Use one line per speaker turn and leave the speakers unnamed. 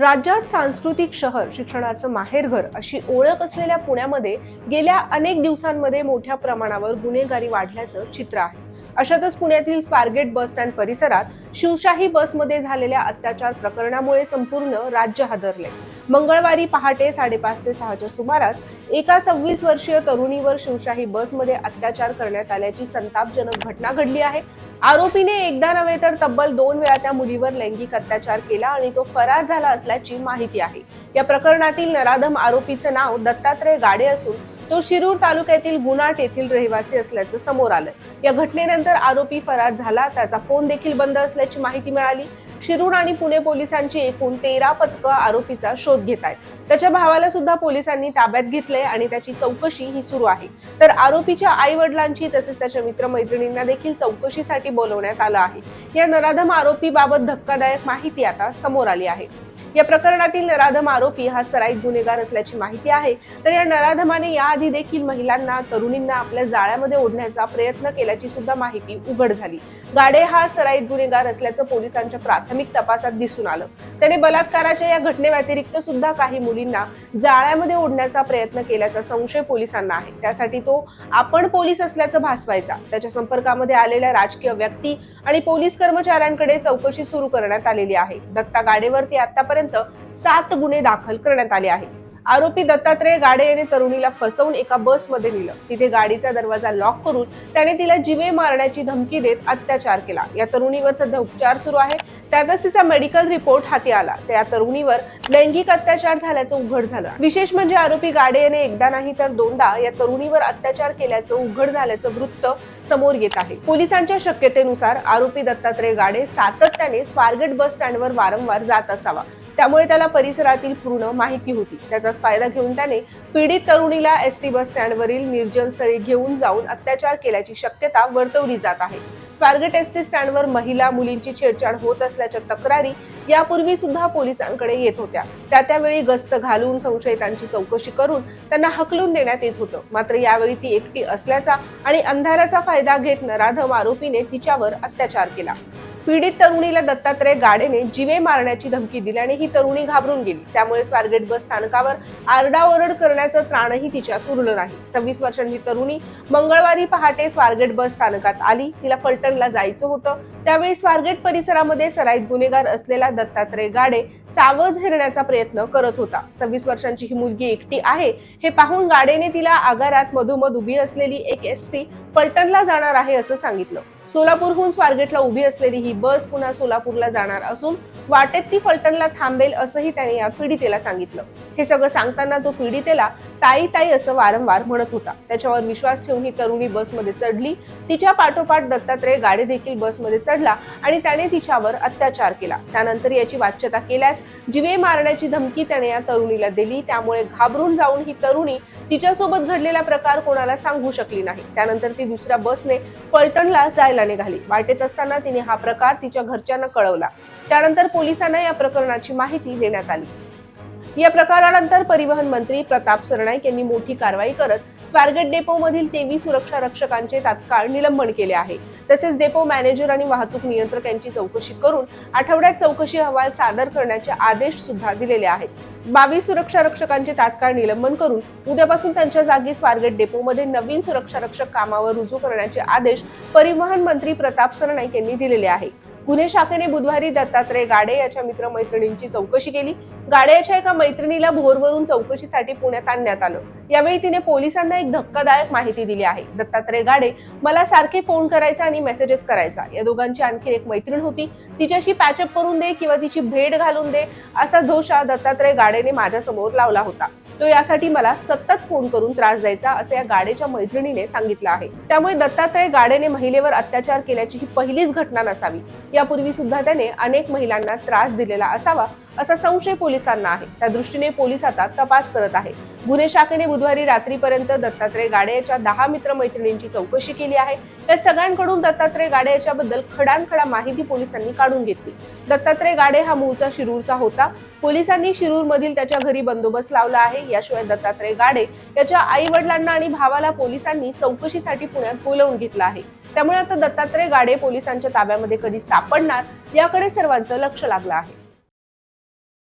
राज्यात सांस्कृतिक शहर शिक्षणाचं माहेरघर अशी ओळख असलेल्या पुण्यामध्ये गेल्या अनेक दिवसांमध्ये मोठ्या प्रमाणावर गुन्हेगारी वाढल्याचं चित्र आहे. अशातच पुण्यातील स्वारगेट बस स्टँड परिसरात शिवशाही बसमध्ये झालेल्या अत्याचार प्रकरणामुळे संपूर्ण राज्य हादरले मंगळवारी पहाटे साडेपाच ते सहाच्या सुमारास एका सव्वीस वर्षीय तरुणीवर शिवशाही बसमध्ये अत्याचार करण्यात आल्याची संतापजनक घटना घडली आहे. आरोपीने एकदा नव्हे तर तब्बल दोन वेळा त्या मुलीवर लैंगिक अत्याचार केला आणि तो फरार झाला असल्याची माहिती आहे. या प्रकरणातील नराधम आरोपीचं नाव दत्तात्रय गाडे असून तो शिरूर तालुक्यातील गुनाट येथील रहिवासी असल्याचं समोर आलं या घटनेनंतर आरोपी फरार झाला त्याचा फोन देखील बंद असल्याची माहिती मिळाली. शिरूर आणि पुणे पोलिसांची एकूण तेरा पथकं आरोपीचा शोध घेत आहेत. त्याच्या भावाला सुद्धा पोलिसांनी ताब्यात घेतलंय आणि त्याची चौकशी ही सुरू आहे. तर आरोपीच्या आई वडिलांची तसेच त्याच्या मित्रमैत्रिणींना देखील चौकशीसाठी बोलवण्यात आलं आहे. या नराधम आरोपीबाबत धक्कादायक माहिती आता समोर आली आहे. या प्रकरणातील नराधम आरोपी हा सराईत गुन्हेगार असल्याची माहिती आहे. तर या नराधमाने याआधी देखील महिलांना तरुणींना आपल्या जाळ्यामध्ये ओढण्याचा प्रयत्न केल्याची सुद्धा माहिती उघड झाली. गाडे हा सराईत गुन्हेगार असल्याचं पोलिसांच्या प्राथमिक तपासात दिसून आलं. त्याने बलात्काराच्या या घटनेव्यतिरिक्त सुद्धा काही मुलींना जाळ्यामध्ये ओढण्याचा प्रयत्न केल्याचा संशय पोलिसांना आहे. त्यासाठी तो आपण पोलीस असल्याचं भासवायचा. त्याच्या संपर्कामध्ये आलेल्या राजकीय व्यक्ती आणि पोलीस कर्मचाऱ्यांकडे चौकशी सुरू करण्यात आलेली आहे. दत्ता गाडेवरती आतापर्यंत सात गुन्हे दाखल करण्यात आले आहेत. आरोपी दत्तात्रय गाडे याने तरुणीला फसवून एका बसमध्ये नेलं. तिथे गाडीचा दरवाजा लॉक करून त्याने तिला जीवे मारण्याची धमकी देत अत्याचार केला. या तरुणीवर सध्या उपचार सुरू आहे. त्यातच तिचा मेडिकल रिपोर्ट हाती आला. त्या तरुणीवर लैंगिक अत्याचार झाल्याचं उघड झालं. विशेष म्हणजे आरोपी गाडे याने एकदा नाही तर दोनदा या तरुणीवर अत्याचार केल्याचं उघड झाल्याचं वृत्त समोर येत आहे. पोलिसांच्या शक्यतेनुसार आरोपी दत्तात्रय गाडे सातत्याने स्वारगेट बस स्टँडवर वारंवार जात असावा. त्यामुळे त्याला परिसरातील पूर्ण माहिती होती. त्याचाच फायदा घेऊन त्याने पीडित तरुणीला एस टी बस स्टँडवरील निर्जन स्थळी घेऊन जाऊन अत्याचार केल्याची शक्यता वर्तवली जात आहे. स्वारगेट एस टी स्टँडवर महिला मुलींची छेडछाड होत असल्याच्या तक्रारी यापूर्वी सुद्धा पोलिसांकडे येत होत्या. त्या त्यावेळी गस्त घालून संशयितांची चौकशी करून त्यांना हकलून देण्यात येत होतं. मात्र यावेळी ती एकटी असल्याचा आणि अंधाराचा फायदा घेत नराधम आरोपीने तिच्यावर अत्याचार केला. पीडित तरुणीला दत्तात्रय गाडेने जीवे मारण्याची धमकी दिल्याने ही तरुणी घाबरून गेली. त्यामुळे स्वारगेट बस स्थानकावर आरडाओरड करण्याचं त्राणही तिच्यात उरलं नाही. सव्वीस वर्षांची तरुणी मंगळवारी पहाटे स्वारगेट बस स्थानकात आली. तिला फलटणला जायचं होतं. त्यावेळी स्वारगेट परिसरामध्ये सराईत गुन्हेगार असलेला दत्तात्रय गाडे सावज हिरण्याचा प्रयत्न करत होता. सव्वीस वर्षांची ही मुलगी एकटी आहे. हे पाहून गाडेने तिला आगारात मधोमध उभी असलेली एक एस टी पलटणला जाणार आहे असं सांगितलं. सोलापूरहून स्वारगेटला उभी असलेली ही बस पुन्हा सोलापूरला जाणार असून वाटेत ती फलटणला थांबेल असंही त्याने या पीडितेला सांगितलं. हे सगळं सांगताना तो पीडितेला ताई ताई असं वारंवार म्हणत होता. त्याच्यावर विश्वास ठेवून ही तरुणी बसमध्ये चढली. तिच्या पाठोपाठ दत्तात्रय गाडे देखील बसमध्ये चढला आणि त्याने तिच्यावर अत्याचार केला. त्यानंतर याची वाच्यता केल्यास जीवे मारण्याची धमकी त्याने या तरुणीला दिली. त्यामुळे घाबरून जाऊन ही तरुणी तिच्यासोबत घडलेला प्रकार कोणाला सांगू शकली नाही. त्यानंतर ती दुसऱ्या बसने पलटणला जायला निघाली. वाटेत असताना तिने हा प्रकार तिच्या घरच्यांना कळवला. त्यानंतर पोलिसांना या प्रकरणाची माहिती देण्यात आली. या प्रकारानंतर परिवहन मंत्री प्रताप सरनाईक यांनी मोठी कारवाई करत स्वारगेट डेपो मधील तेवीस सुरक्षा रक्षकांचे तात्काळ निलंबन केले आहे. तसेच डेपो मॅनेजर आणि वाहतूक नियंत्रक यांची चौकशी करून आठवड्यात चौकशी अहवाल सादर करण्याचे आदेश सुद्धा दिलेले आहेत. बावीस सुरक्षा रक्षकांचे तात्काळ निलंबन करून उद्यापासून त्यांच्या जागी स्वारगेट डेपोमध्ये नवीन सुरक्षा रक्षक कामावर रुजू करण्याचे आदेश परिवहन मंत्री प्रताप सरनाईक यांनी दिलेले आहे. गुन्हे शाखेने बुधवारी दत्तात्रय गाडे याच्या मित्रमैत्रिणींची चौकशी केली. गाडे याच्या एका मैत्रिणीला भोरवरून चौकशीसाठी पुण्यात आणण्यात आलं. यावेळी तिने पोलिसांना एक धक्कादायक माहिती दिली आहे. दत्तात्रय गाडे मला सारखे फोन करायचा आणि मेसेजेस करायचा. या दोघांची आणखी एक मैत्रीण होती. तिच्याशी पॅचअप करून दे किंवा तिची भेट घालून दे असा दोषा दत्तात्रय गाडेने माझ्यासमोर लावला होता. तो यासाठी मला सतत फोन करून त्रास द्यायचा असे या गाडेच्या मैत्रिणीने सांगितलं आहे. त्यामुळे दत्तात्रय गाडेने महिलेवर अत्याचार केल्याची ही पहिलीच घटना नसावी. यापूर्वी सुद्धा त्याने अनेक महिलांना त्रास दिलेला असावा असा संशय पोलिसांना आहे. त्या दृष्टीने पोलीस आता तपास करत आहे. गुन्हे शाखेने बुधवारी रात्रीपर्यंत दत्तात्रय गाडे याच्या दहा मित्रमैत्रिणींची चौकशी केली आहे. या सगळ्यांकडून दत्तात्रय गाडे याच्याबद्दल खडानखडा माहिती पोलिसांनी काढून घेतली. दत्तात्रय गाडे हा मूळचा शिरूरचा होता. पोलिसांनी शिरूर मधील त्याच्या घरी बंदोबस्त लावला आहे. याशिवाय दत्तात्रय गाडे त्याच्या आई वडिलांना आणि भावाला पोलिसांनी चौकशीसाठी पुण्यात बोलवून घेतलं आहे. त्यामुळे आता दत्तात्रय गाडे पोलिसांच्या ताब्यामध्ये कधी सापडणार याकडे सर्वांचं लक्ष लागलं आहे.